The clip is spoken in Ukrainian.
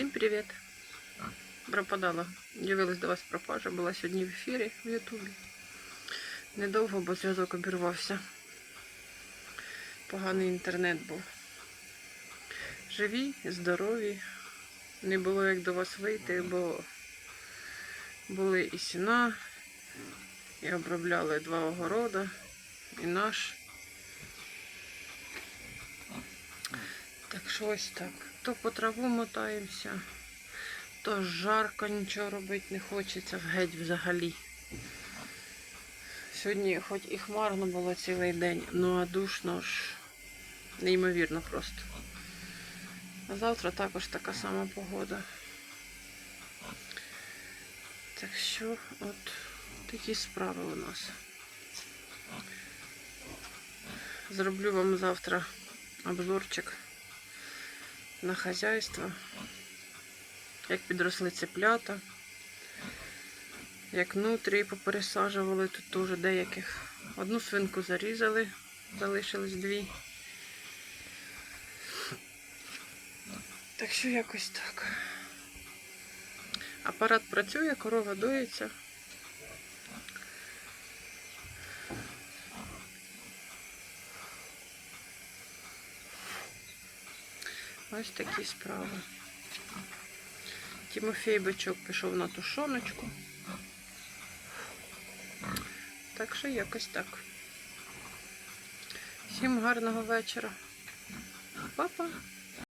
Всім привіт! Пропадала. Дивилась до вас пропажа, була сьогодні в ефірі в Ютубі. Недовго, бо зв'язок обірвався. Поганий інтернет був. Живі, здорові. Не було як до вас вийти, бо були і сіна, і обробляли два огорода, і наш. Так що ось так. То по траву мотаємося, то жарко, нічого робити не хочеться геть взагалі. Сьогодні хоч і хмарно було цілий день, ну а душно ж неймовірно просто. А завтра також така сама погода. Так що от такі справи у нас. Зроблю вам завтра обзорчик на хазяйство, як підросли цеплята, як нутрії попересаджували тут теж деяких. Одну свинку зарізали, залишились дві. Так що якось так. Апарат працює, корова доїться. Ось такі справи. Тимофій бичок пішов на тушоночку. Так що якось так. Всім гарного вечора. Па-па!